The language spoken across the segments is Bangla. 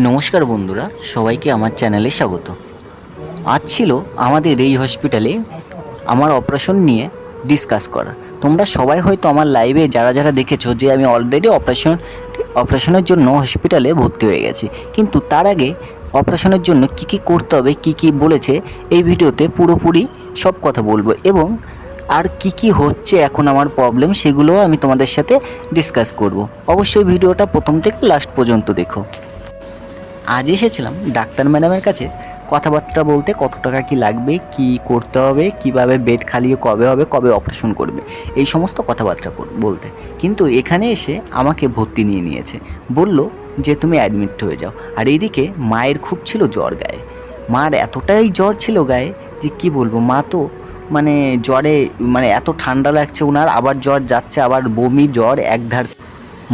নমস্কার বন্ধুরা, সবাইকে আমার চ্যানেলে স্বাগত। আজ ছিল আমাদের এই হসপিটালে আমার অপারেশন নিয়ে ডিসকাস করা। তোমরা সবাই হয়তো আমার লাইভে যারা যারা দেখেছ যে আমি অলরেডি অপারেশন অপারেশনের জন্য হসপিটালে ভর্তি হয়ে গেছি। কিন্তু তার আগে অপারেশনের জন্য কি কি করতে হবে, কি কি বলেছে, এই ভিডিওতে পুরোপুরি সব কথা বলব এবং আর কি কি হচ্ছে এখন আমার প্রবলেম সেগুলোও আমি তোমাদের সাথে ডিসকাস করব। অবশ্যই ভিডিওটা প্রথম থেকে লাস্ট পর্যন্ত দেখো। আজ এসেছিলাম ডাক্তার ম্যাডামের কাছে। কথাবার্তা বলতে কত টাকা কি লাগবে, কি করতে হবে, কীভাবে বেড খালি কবে হবে, কবে অপারেশন করবে, এই সমস্ত কথাবার্তা বলতে। কিন্তু এখানে এসে আমাকে ভর্তি নিয়ে নিয়েছে। বলল যে তুমি অ্যাডমিট হয়ে যাও। আর এইদিকে মায়ের খুব ছিল জ্বর গায়ে। মার এতটাই জ্বর ছিল গায়ে যে কি বলব, মা তো মানে জ্বরে মানে এত ঠান্ডা লাগছে ওনার আবার জ্বর যাচ্ছে, আবার বমি, জ্বর, একধার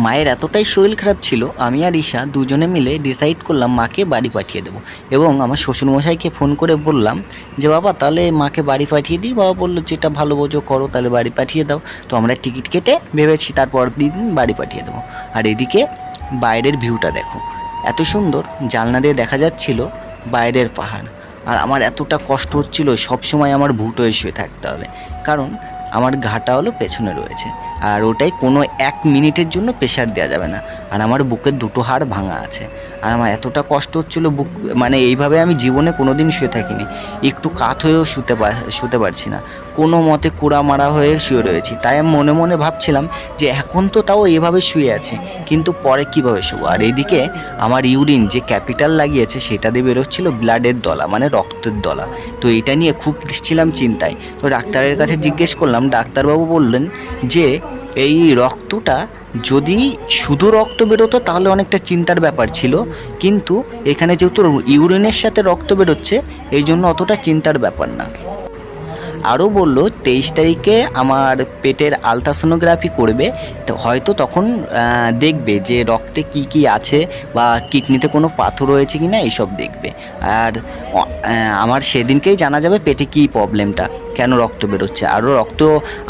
মায়ের এতটাই শরীর খারাপ ছিল, আমি আর ঈশা দুজনে মিলে ডিসাইড করলাম মাকে বাড়ি পাঠিয়ে দেবো। এবং আমার শ্বশুরমশাইকে ফোন করে বললাম যে, বাবা, তাহলে মাকে বাড়ি পাঠিয়ে দিই। বাবা বলল, যেটা ভালো বোঝো করো, তাহলে বাড়ি পাঠিয়ে দাও। তো আমরা টিকিট কেটে ভেবেছি তারপর দিন বাড়ি পাঠিয়ে দেবো। আর এদিকে বাইরের ভিউটা দেখো। এত সুন্দর, জানলা দিয়ে দেখা যাচ্ছিল বাইরের পাহাড়। আর আমার এতটা কষ্ট হচ্ছিল, সবসময় আমার ভুট শুয়ে থাকতে হবে। কারণ আমার ঘাটা হলো পেছনে রয়েছে। আর ওটাই কোনো এক মিনিটের জন্য প্রেশার দেওয়া যাবে না। আর আমার বুকের দুটো হাড় ভাঙা আছে। আর আমার এতটা কষ্ট হচ্ছিল বুক মানে এইভাবে আমি জীবনে কোনো দিন শুয়ে থাকিনি। একটু কাত হয়েও শুতে শুতে পারছি না। কোনো মতে কুড়া মারা হয়ে শুয়ে রয়েছি। তাই আমি মনে মনে ভাবছিলাম যে এখন তো তাও এভাবে শুয়ে আছে, কিন্তু পরে কীভাবে শোবো? আর এইদিকে আমার ইউরিন যে ক্যাপিটাল লাগিয়েছে, সেটা দিয়ে বেরোচ্ছিল ব্লাডের দলা মানে রক্তের দলা। তো এটা নিয়ে খুব ছিলাম চিন্তায়। তো ডাক্তারের কাছে জিজ্ঞেস করলাম, ডাক্তারবাবু বললেন যে এই রক্তটা যদি শুধু রক্ত বেরোতো তাহলে অনেকটা চিন্তার ব্যাপার ছিল। কিন্তু এখানে যেহেতু ইউরিনের সাথে রক্ত বেরোচ্ছে, এই জন্য অতটা চিন্তার ব্যাপার না। আরও বলল, তেইশ তারিখে আমার পেটের আলট্রাসোনোগ্রাফি করবে, তো হয়তো তখন দেখবে যে রক্তে কি কি আছে বা কিডনিতে কোনো পাথর রয়েছে কি না এইসব দেখবে। আর আমার সেদিনকেই জানা যাবে পেটে কি প্রবলেমটা কেন রক্ত বেরোচ্ছে? আরও রক্ত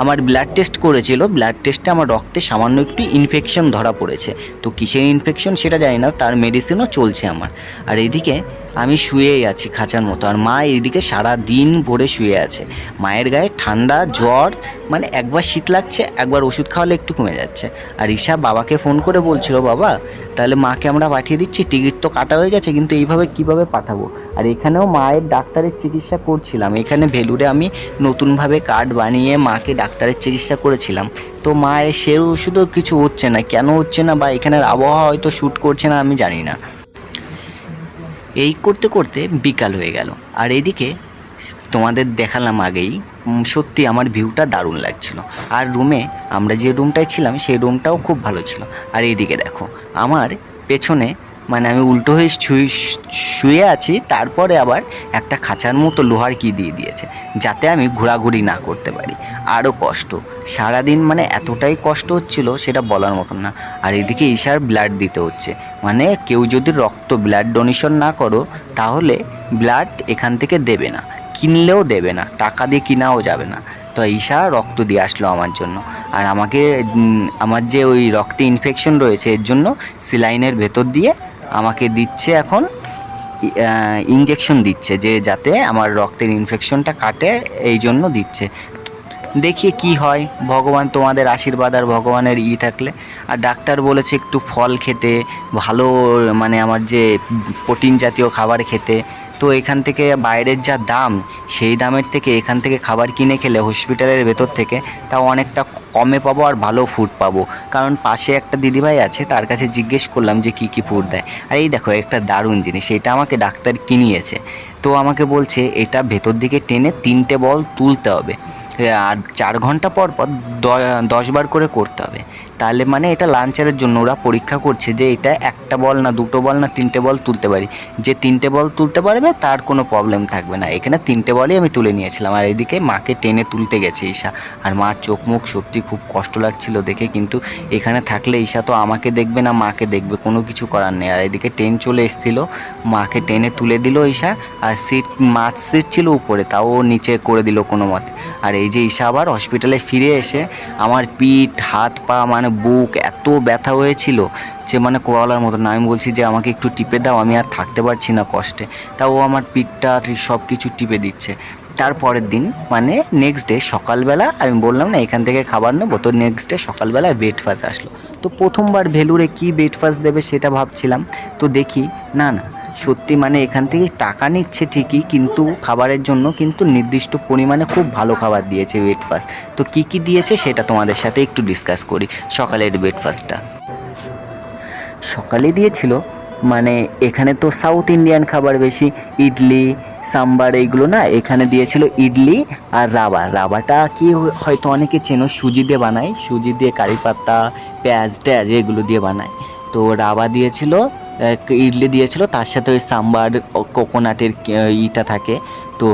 আমার ব্লাড টেস্ট করেছিল ব্লাড টেস্টে আমার রক্তে সামান্য একটু ইনফেকশন ধরা পড়েছে। তো কিসের ইনফেকশন সেটা জানি না, তার মেডিসিনও চলছে আমার। আর এইদিকে আমি শুয়েই আছি খাঁচার মতো, আর মা এইদিকে সারা দিন ভরে শুয়ে আছে। মায়ের গায়ে ঠান্ডা, জ্বর মানে একবার শীত লাগছে, একবার ওষুধ খাওয়ালে একটু কমে যাচ্ছে। আর ঈশা বাবাকে ফোন করে বলছিল, বাবা, তাহলে মাকে আমরা পাঠিয়ে দিচ্ছি টিকিট তো কাটা হয়ে গেছে, কিন্তু এইভাবে কীভাবে পাঠাবো? আর এখানেও মায়ের ডাক্তারের চিকিৎসা করছিলাম। এখানে ভেলুরে আমি নতুনভাবে কার্ড বানিয়ে মাকে ডাক্তারের চিকিৎসা করেছিলাম। তো মায়ের সে ওষুধও কিছু হচ্ছে না। কেন হচ্ছে না বা এখানের আবহাওয়া হয়তো শ্যুট করছে না আমি জানি না। এই করতে করতে বিকাল হয়ে গেল। আর এদিকে তোমাদের দেখালাম আগেই সত্যি আমার ভিউটা দারুণ লাগছিল। আর রুমে আমরা যে রুমটায় ছিলাম, সেই রুমটাও খুব ভালো ছিল। আর এইদিকে দেখো, আমার পেছনে মানে আমি উল্টো হয়ে শুয়ে শুয়ে আছি, তারপরে আবার একটা খাঁচার মতো লোহার কি দিয়ে দিয়েছে, যাতে আমি ঘোরাঘুরি না করতে পারি। আরও কষ্ট, সারাদিন মানে এতটাই কষ্ট হচ্ছিল সেটা বলার মতন না। আর এদিকে ঈশার ব্লাড দিতে হচ্ছে মানে কেউ যদি রক্ত ব্লাড ডোনেশন না করো, তাহলে ব্লাড এখান থেকে দেবে না, কিনলেও দেবে না, টাকা দিয়ে কিনাও যাবে না। তো ঈশা রক্ত দিয়ে আসলো আমার জন্য। আর আমাকে আমার যে ওই রক্তে ইনফেকশন রয়েছে, এর জন্য সিলাইনের ভেতর দিয়ে আমাকে দিচ্ছে এখন ইঞ্জেকশন দিচ্ছে যে যাতে আমার রক্তের ইনফেকশনটা কাটে, এই জন্য দিচ্ছে। দেখি কি হয়, ভগবান তোমাদের আশীর্বাদ আর ভগবানের ই থাকলে। আর ডাক্তার বলেছে একটু ফল খেতে, ভালো মানে আমার যে প্রোটিন জাতীয় খাবার খেতে তো এখান থেকে বাইরের যা দাম, সেই দামের থেকে এখান থেকে খাবার কিনে খেলে হসপিটালের ভেতর থেকে তাও অনেকটা কমে পাবো আর ভালো ফুড পাবো। কারণ পাশে একটা দিদিভাই আছে, তার কাছে জিজ্ঞেস করলাম যে কী কী ফুড দেয়। আর এই দেখো, একটা দারুণ জিনিস, এটা আমাকে ডাক্তার কিনিয়েছে। তো আমাকে বলছে, এটা ভেতর দিকে টেনে তিনটে বল তুলতে হবে। আর চার ঘণ্টা পর পর দশ বার করে করতে হবে। তাহলে মানে এটা লাঞ্চারের জন্য, ওরা পরীক্ষা করছে যে এটা একটা বল না, দুটো বল না, তিনটে বল তুলতে পারি। যে তিনটে বল তুলতে পারবে, তার কোনো প্রবলেম থাকবে না। এখানে তিনটে বলই আমি তুলে নিয়েছিলাম। আর এদিকে মাকে টেনে তুলতে গেছে ঈশা। আর মার চোখ মুখ সত্যি খুব কষ্ট লাগছিল দেখে, কিন্তু এখানে থাকলে ঈশা তো আমাকে দেখবে না, মাকে দেখবে। কোনো কিছু করার নেই। আর এদিকে ট্রেন চলে এসেছিল। মাকে টেনে তুলে দিল ঈশা। আর সিট মাছ সিট ছিল উপরে, তাও নিচে করে দিল কোনো মতে। আর এই যে ঈশা আবার হসপিটালে ফিরে এসে, আমার পিঠ হাত পা মানে বুক এত ব্যথা হয়েছিল যে মানে কোয়ালার মতো না আমি বলছি যে, আমাকে একটু টিপে দাও, আমি আর থাকতে পারছি না কষ্টে। তা ও আমার পিঠটা সব কিছু টিপে দিচ্ছে। তারপরের দিন মানে নেক্সট ডে সকালবেলা আমি বললাম, না, এখান থেকে খাবার নেব। তো নেক্সট ডে সকালবেলা ব্রেকফাস্ট আসলো। তো প্রথমবার ভেলুরে কী ব্রেকফাস্ট দেবে সেটা ভাবছিলাম। তো দেখি, না না সত্যি মানে এখান থেকে টাকা নিচ্ছে ঠিকই, কিন্তু খাবারের জন্য কিন্তু নির্দিষ্ট পরিমাণে খুব ভালো খাবার দিয়েছে ব্রেকফাস্ট তো কী কী দিয়েছে সেটা তোমাদের সাথে একটু ডিসকাস করি সকালের ব্রেকফাস্টটা সকালে দিয়েছিল মানে এখানে তো সাউথ ইন্ডিয়ান খাবার বেশি, ইডলি, সাম্বার এইগুলো না, এখানে দিয়েছিল ইডলি আর রাবা রাবাটা কি হয়তো অনেকে চেনো, সুজি দিয়ে বানায়, সুজি দিয়ে কারি পাতা পেঁয়াজ ট্যাজ এগুলো দিয়ে বানায়। তো রাবা দিয়েছিল ইডলি দিয়েছিল, তার সাথে ওই সাম্বার কোকোনাটের ইটা থাকে। তো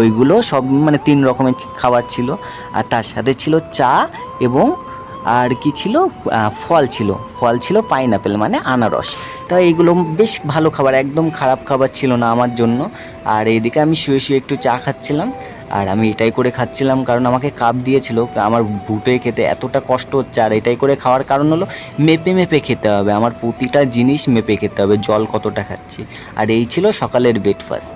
ওইগুলো সব মানে তিন রকমের খাবার ছিল। আর তার সাথে ছিল চা এবং আর কি ছিল? ফল ছিল। ফল ছিল পাইনাপেল মানে আনারস। তা এইগুলো বেশ ভালো খাবার, একদম খারাপ খাবার ছিল না আমার জন্য। আর এইদিকে আমি শুয়ে শুয়ে একটু চা খাচ্ছিলাম। আর আমি এটাই করে খাচ্ছিলাম কারণ আমাকে কাপ দিয়েছিল। আমার বুটে খেতে এতটা কষ্ট হচ্ছে আর এটাই করে খাওয়ার কারণ হলো মেপে মেপে খেতে হবে। আমার প্রতিটা জিনিস মেপে খেতে হবে, জল কতটা খাচ্ছি। আর এই ছিল সকালের ব্রেকফাস্ট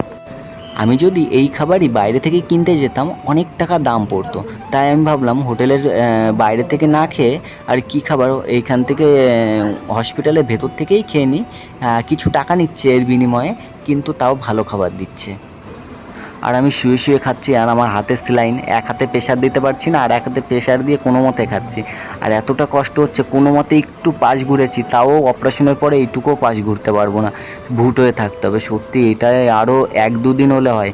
আমি যদি এই খাবারই বাইরে থেকে কিনতে যেতাম, অনেক টাকা দাম পড়তো। তাই আমি ভাবলাম হোটেলের বাইরে থেকে না খেয়ে আর কি খাবার এইখান থেকে হসপিটালের ভেতর থেকেই খেয়ে নিই। কিছু টাকা নিচ্ছে এর বিনিময়ে, কিন্তু তাও ভালো খাবার দিচ্ছে। আর আমি শুয়ে শুয়ে খাচ্ছি, আর আমার হাতে সেলাইন, এক হাতে প্রেশার দিতে পারছি না, আর এক হাতে প্রেশার দিয়ে কোনো মতে খাচ্ছি। আর এতটা কষ্ট হচ্ছে, কোনো মতে একটু পাশ ঘুরেছি, তাও অপারেশনের পরে এইটুকুও পাশ ঘুরতে পারব না। ভুট হয়ে থাকতে হবে, সত্যি এটাই আরও এক দুদিন হলে হয়।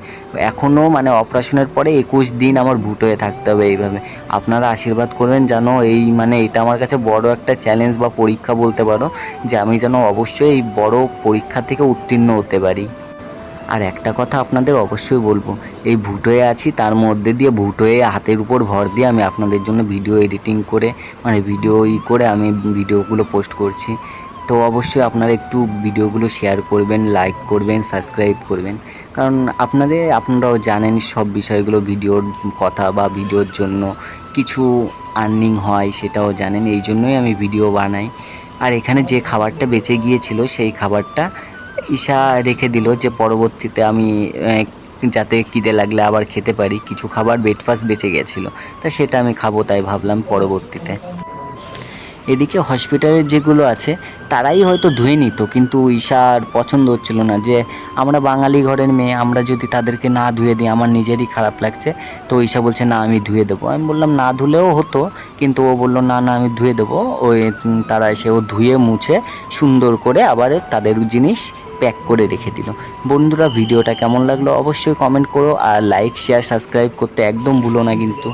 এখনও মানে অপারেশনের পরে একুশ দিন আমার ভুট হয়ে থাকতে হবে এইভাবে। আপনারা আশীর্বাদ করবেন যেন এই মানে এটা আমার কাছে বড় একটা চ্যালেঞ্জ বা পরীক্ষা বলতে পারো, যে আমি যেন অবশ্যই এই বড় পরীক্ষা থেকে উত্তীর্ণ হতে পারি। আর একটা কথা আপনাদের অবশ্যই বলব, এই ভুটোয়ে আছি, তার মধ্যে দিয়ে ভুটোয়ে হাতের উপর ভর দিয়ে আমি আপনাদের জন্য ভিডিও এডিটিং করে মানে ভিডিও ই করে আমি ভিডিওগুলো পোস্ট করছি। তো অবশ্যই আপনারা একটু ভিডিওগুলো শেয়ার করবেন, লাইক করবেন, সাবস্ক্রাইব করবেন। কারণ আপনাদের, আপনারাও জানেন সব বিষয়গুলো, ভিডিওর কথা বা ভিডিওর জন্য কিছু আর্নিং হয় সেটাও জানেন, এই জন্যই আমি ভিডিও বানাই। আর এখানে যে খাবারটা বেঁচে গিয়েছিল, সেই খাবারটা ঈশা রেখে দিল যে পরবর্তীতে আমি যাতে খিদে লাগলে আবার খেতে পারি। কিছু খাবার ব্রেকফাস্ট বেঁচে গেছিল, তা সেটা আমি খাব তাই ভাবলাম পরবর্তীতে। এদিকে হসপিটালে যেগুলো আছে, তারাই হয়তো ধুয়ে নিত, কিন্তু ঈশার পছন্দ হচ্ছিল না যে, আমরা বাঙালি ঘরের মেয়ে, আমরা যদি তাদেরকে না ধুয়ে দিই, আমার নিজেরই খারাপ লাগছে। তো ঈশা বলছে, না, আমি ধুয়ে দেবো। আমি বললাম, না ধুলেও হতো। কিন্তু ও বলল, না না, আমি ধুয়ে দেবো। ওই তারা এসে ও ধুয়ে মুছে সুন্দর করে আবার তাদের জিনিস প্যাক করে রেখে দিল। বন্ধুরা, ভিডিওটা কেমন লাগল অবশ্যই কমেন্ট করো আর লাইক শেয়ার সাবস্ক্রাইব করতে একদম ভুলো না কিন্তু।